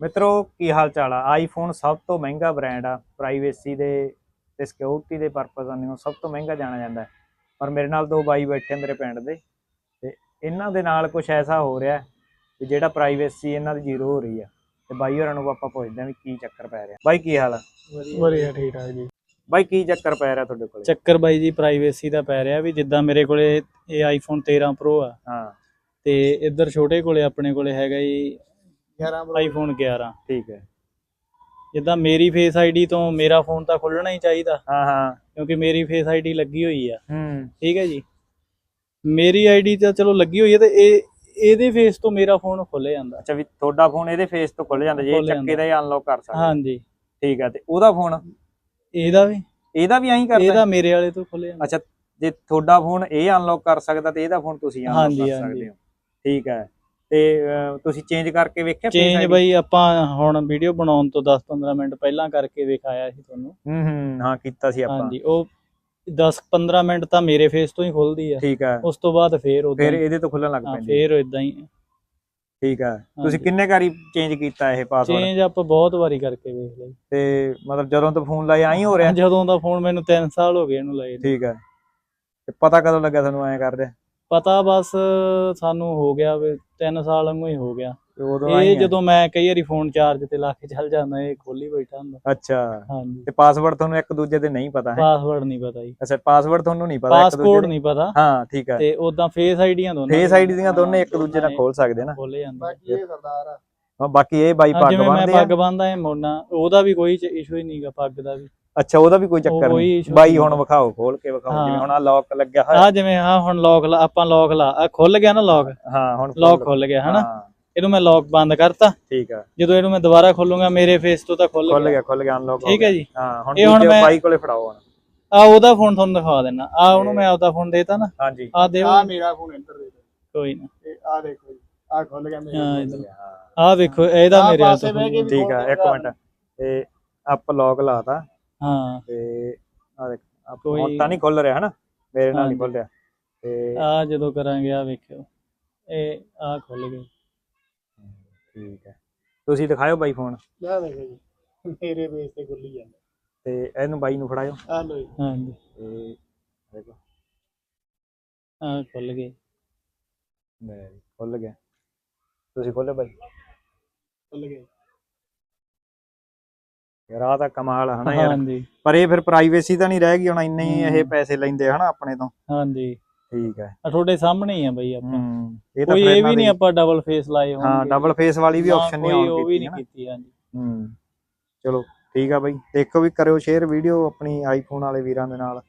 ਮਿੱਤਰੋ ਕੀ ਹਾਲ ਚਾਲ ਆ? ਆਈਫੋਨ ਸਭ ਤੋਂ ਮਹਿੰਗਾ ਬ੍ਰਾਂਡ ਆ। ਪ੍ਰਾਈਵੇਸੀ ਦੇ ਤੇ ਸਿਕਿਉਰਿਟੀ ਦੇ ਪਰਪਸ ਨਾਲ ਸਭ ਤੋਂ ਮਹਿੰਗਾ ਜਾਣਿਆ ਜਾਂਦਾ ਹੈ। ਪਰ ਮੇਰੇ ਨਾਲ ਦੋ ਬਾਈ ਬੈਠੇ ਮੇਰੇ ਪਿੰਡ ਦੇ ਤੇ ਇਹਨਾਂ ਦੇ ਨਾਲ ਕੁਝ ਐਸਾ ਹੋ ਰਿਹਾ ਕਿ ਜਿਹੜਾ ਪ੍ਰਾਈਵੇਸੀ ਇਹਨਾਂ ਦੀ ਜ਼ੀਰੋ ਹੋ ਰਹੀ ਆ ਤੇ ਬਾਈ ਹੋਰਾਂ ਨੂੰ ਆਪਾਂ ਪੁੱਛਦੇ ਆਂ ਵੀ ਕੀ ਚੱਕਰ ਪੈ ਰਿਹਾ। ਬਾਈ ਕੀ ਹਾਲ ਆ? ਵਧੀਆ। ਠੀਕ ਠਾਕ ਜੀ। ਬਾਈ ਕੀ ਚੱਕਰ ਪੈ ਰਿਹਾ ਤੁਹਾਡੇ ਕੋਲੇ? ਚੱਕਰ ਬਾਈ ਜੀ ਪ੍ਰਾਈਵੇਸੀ ਦਾ ਪੈ ਰਿਹਾ ਵੀ ਜਿੱਦਾਂ ਮੇਰੇ ਕੋਲੇ ਇਹ ਆਈਫੋਨ 13 Pro ਆ ਹਾਂ। ਤੇ ਇੱਧਰ ਛੋਟੇ ਕੋਲੇ ਆਪਣੇ ਕੋਲੇ ਹੈਗਾ ਜੀ 11 ਆਈਫੋਨ 11 ਠੀਕ ਹੈ। ਜਿੱਦਾਂ ਮੇਰੀ ਫੇਸ ਆਈਡੀ ਤੋਂ ਮੇਰਾ ਫੋਨ ਤਾਂ ਖੁੱਲਣਾ ਹੀ ਚਾਹੀਦਾ। ਹਾਂ ਹਾਂ। ਕਿਉਂਕਿ ਮੇਰੀ ਫੇਸ ਆਈਡੀ ਲੱਗੀ ਹੋਈ ਆ। ਹੂੰ। ਠੀਕ ਹੈ ਜੀ। ਮੇਰੀ ਆਈਡੀ ਤਾਂ ਚਲੋ ਲੱਗੀ ਹੋਈ ਹੈ ਤੇ ਇਹ ਇਹਦੇ ਫੇਸ ਤੋਂ ਮੇਰਾ ਫੋਨ ਖੁੱਲ ਜਾਂਦਾ। ਅੱਛਾ ਵੀ ਤੁਹਾਡਾ ਫੋਨ ਇਹਦੇ ਫੇਸ ਤੋਂ ਖੁੱਲ ਜਾਂਦਾ ਜੇ ਚੱਕੇ। ਦਾ ਹੀ ਅਨਲੌਕ ਕਰ ਸਕਦਾ। ਹਾਂਜੀ। ਠੀਕ ਹੈ ਤੇ ਉਹਦਾ ਫੋਨ ਇਹਦਾ ਵੀ। ਇਹਦਾ ਵੀ ਐਂ ਕਰਦਾ? ਇਹਦਾ ਮੇਰੇ ਵਾਲੇ ਤੋਂ ਖੁੱਲ ਜਾਂਦਾ। ਅੱਛਾ ਜੇ ਤੁਹਾਡਾ ਫੋਨ ਇਹ ਅਨਲੌਕ ਕਰ ਸਕਦਾ ਤੇ ਇਹਦਾ ਫੋਨ ਤੁਸੀਂ ਅਨਲੌਕ ਕਰ। ਸਕਦੇ ਹੋ। ਠੀਕ ਹੈ। ਤੇ ਤੁਸੀਂ ਚੇਂਜ ਕਰਕੇ ਵੇਖਿਆ ਚੇਂਜ? ਬਾਈ ਆਪਾਂ ਹੁਣ ਵੀਡੀਓ ਬਣਾਉਣ ਤੋਂ 10-15 ਮਿੰਟ ਪਹਿਲਾਂ ਕਰਕੇ ਵਿਖਾਇਆ ਸੀ ਤੁਹਾਨੂੰ। ਹੂੰ ਹੂੰ ਹਾਂ ਕੀਤਾ ਸੀ ਆਪਾਂ। ਹਾਂਜੀ ਉਹ 10-15 ਮਿੰਟ ਤਾਂ ਮੇਰੇ ਫੇਸ ਤੋਂ ਹੀ ਖੁੱਲਦੀ ਆ। ਠੀਕ ਹੈ ਉਸ ਤੋਂ ਬਾਅਦ ਫੇਰ ਉਦਾਂ ਫਿਰ ਇਹਦੇ ਤੋਂ ਖੁੱਲਣ ਲੱਗ ਪੈਂਦੀ। ਫੇਰ ਇਦਾਂ ਹੀ ਠੀਕ ਹੈ ਤੁਸੀਂ। ਕਿੰਨੇ ਵਾਰੀ ਚੇਂਜ ਕੀਤਾ ਇਹ ਪਾਸਵਰਡ ਚੇਂਜ ਆਪਾਂ ਬਹੁਤ ਵਾਰੀ ਕਰਕੇ ਵੇਖ ਲਿਆ ਤੇ ਮਤਲਬ ਜਦੋਂ ਤੋਂ ਫੋਨ ਲਾਇਆ ਐਂ ਹੋ ਰਿਹਾ? ਜਦੋਂ ਦਾ ਫੋਨ ਮੈਨੂੰ 3 ਸਾਲ ਹੋ ਗਏ ਇਹਨੂੰ ਲਏ। ਠੀਕ ਹੈ ਤੇ ਪਤਾ ਕਦੋਂ ਲੱਗਾ ਤੁਹਾਨੂੰ ਐਂ ਕਰਦੇ? ਪਤਾ ਬਸ ਸਾਨੂੰ ਹੋ ਗਿਆ ਵੀ 3 ਸਾਲ ਵਾਂਗੂ ਹੀ ਹੋ ਗਿਆ। ਉਦੋਂ ਇਹ। ਜਦੋਂ ਮੈਂ ਕਈ ਵਾਰੀ ਫੋਨ ਚਾਰਜ ਤੇ ਲਾ ਕੇ ਚੱਲ ਜਾਂਦਾ ਇਹ ਖੋਲੀ ਬੈਠਾ ਹੁੰਦਾ। ਅੱਛਾ। ਹਾਂਜੀ। ਤੇ ਪਾਸਵਰਡ ਤੁਹਾਨੂੰ ਇੱਕ ਦੂਜੇ ਦੇ ਨਹੀਂ ਪਤਾ ਹੈ? ਪਾਸਵਰਡ ਨਹੀਂ ਪਤਾ ਜੀ। ਅੱਛਾ ਪਾਸਵਰਡ ਤੁਹਾਨੂੰ ਨਹੀਂ ਪਤਾ ਇੱਕ ਪਾਸਕੋਡ ਦੂਜੇ ਨਹੀਂ ਪਤਾ। ਹਾਂ ਠੀਕ ਹੈ ਤੇ ਉਦਾਂ ਫੇਸ ਆਈਡੀਆਂ ਦੋਨਾਂ ਫੇਸ ਆਈਡੀ ਦੀਆਂ ਦੋਨੇ ਇੱਕ ਦੂਜੇ ਨਾਲ ਖੋਲ ਸਕਦੇ ਨਾ। ਖੋਲੇ ਜਾਂਦੇ। ਇਹ ਸਰਦਾਰ ਆ। ਹਾਂ, ਬਾਕੀ ਇਹ ਬਾਈ ਪੱਗ ਜਿਵੇਂ ਮੈਂ ਬੰਨਦੇ ਪੱਗ ਆ ਬੰਨਦਾ ਇਹ ਮੋਨਾ। ਉਹਦਾ ਵੀ ਕੋਈ ਇਸ਼ੂ ਹੀ ਨਹੀਂਗਾ ਪੱਗ ਦਾ ਵੀ। ਅੱਛਾ ਉਹਦਾ ਵੀ ਕੋਈ ਚੱਕਰ ਨਹੀਂ। ਬਾਈ ਹੁਣ। ਵਿਖਾਓ ਖੋਲ ਕੇ ਵਿਖਾਓ। ਜਿਵੇਂ ਹੁਣ ਆ ਲੌਕ ਲੱਗਿਆ ਹੋਇਆ। ਆ ਜਿਵੇਂ ਹਾਂ ਹੁਣ ਲੌਕ ਲਾ ਆਪਾਂ ਲੌਕ ਲਾ। ਆ ਖੁੱਲ ਗਿਆ ਨਾ ਲੌਕ ਹਾਂ ਹੁਣ ਲੌਕ ਖੁੱਲ ਗਿਆ ਹਨਾ? ਇਹਨੂੰ ਮੈਂ ਲੌਕ ਬੰਦ ਕਰਤਾ। ਠੀਕ ਆ। ਜਦੋਂ ਇਹਨੂੰ ਮੈਂ ਦੁਬਾਰਾ ਖੋਲੂੰਗਾ ਮੇਰੇ ਫੇਸ ਤੋਂ ਤਾਂ ਖੁੱਲ ਖੁੱਲ ਗਿਆ। ਖੁੱਲ ਗਿਆ ਅਨਲੌਕ ਠੀਕ ਹੈ ਜੀ। ਹਾਂ ਹੁਣ ਇਹ ਹੁਣ ਬਾਈ ਕੋਲੇ ਫੜਾਓ ਹੁਣ। ਆ ਉਹਦਾ ਫੋਨ ਤੁਹਾਨੂੰ ਦਿਖਾ ਦੇਣਾ ਆ ਉਹਨੂੰ ਮੈਂ ਆਪਦਾ ਫੋਨ ਦੇਤਾ ਨਾ। ਹਾਂਜੀ। ਆ ਦਿਓ ਆ ਮੇਰਾ ਫੋਨ ਇੱਧਰ ਦੇ। ਕੋਈ ਨਾ। ਤੇ ਆ ਦੇਖੋ ਜੀ ਆ ਖੁੱਲ ਗਿਆ ਮੇਰਾ ਆ ਵੇਖੋ ਇਹਦਾ ਮੇਰੇ ਹੱਥ ਠੀਕ ਆ ਇੱਕ ਮਿੰਟ। ਤੇ ਅਪ ਲੌਕ ਲਾਤਾ। ਹਾਂ। ਤੇ ਆ ਦੇਖ ਆਪ ਕੋਈ- ਹੁਣ ਤਾਂ ਨਹੀਂ ਖੁੱਲ ਰਿਹਾ ਹਨਾ? ਮੇਰੇ ਨਾਲ ਨਹੀਂ ਹਾਂਜੀ। ਖੁੱਲ ਰਿਹਾ। ਤੇ ਆ ਜਦੋਂ ਕਰਾਂਗੇ ਆ ਵੇਖਿਓ। ਇਹ ਆ ਖੁੱਲ ਗਿਆ ਠੀਕ ਹੈ। ਤੁਸੀਂ ਦਿਖਾਓ ਬਾਈ ਫੋਨ। ਲੈ ਦੇਖੋ ਜੀ ਮੇਰੇ ਬੇਸ ਤੇ ਖੁੱਲੀ ਜਾਂਦਾ। ਤੇ ਇਹਨੂੰ ਬਾਈ ਨੂੰ ਫੜਾਓ ਆ ਲੋ ਜੀ। ਹਾਂਜੀ। ਤੇ ਦੇਖੋ। ਆ ਖੁੱਲ ਗਏ ਲੈ ਜੀ, ਖੁੱਲ ਗਿਆ। ਤੁਸੀਂ ਖੋਲੋ ਬਾਈ? ਖੁੱਲ ਗਿਆ। ਯਾਰ ਆਹ ਤਾਂ ਕਮਾਲ ਆ ਹਨਾ ਯਾਰ। ਹਾਂਜੀ। ਪਰ ਇਹ ਫਿਰ ਪ੍ਰਾਈਵੇਸੀ ਤਾਂ ਨਹੀਂ ਰਹਿ ਗਈ ਹੁਣ ਇੰਨੇ ਹੀ। ਇਹ ਪੈਸੇ ਲੈਂਦੇ ਹਨਾ ਆਪਣੇ ਤੋਂ। ਹਾਂਜੀ। ਠੀਕ ਹੈ। ਆ ਤੁਹਾਡੇ ਸਾਹਮਣੇ ਹੀ ਆ ਬਈ ਆਪਾਂ। ਹੂੰ ਇਹ ਤਾਂ ਕੋਈ ਇਹ ਵੀ ਨਹੀਂ ਆਪਾਂ ਡਬਲ ਫੇਸ ਲਾਏ ਹੋਣਗੇ। ਹਾਂ ਡਬਲ ਫੇਸ ਵਾਲੀ ਵੀ ਆਪਸ਼ਨ ਨਹੀਂ ਕੋਈ ਆਨ ਉਹ ਵੀ ਨਹੀਂ ਕੀਤੀ ਹਾਂਜੀ। ਹੂੰ। ਚਲੋ ਠੀਕ ਆ ਬਾਈ। ਦੇਖੋ ਵੀ ਕਰਿਓ ਸ਼ੇਅਰ ਵੀਡੀਓ ਆਪਣੀ ਆਈਫੋਨ ਵਾਲੇ ਵੀਰਾਂ ਦੇ ਨਾਲ।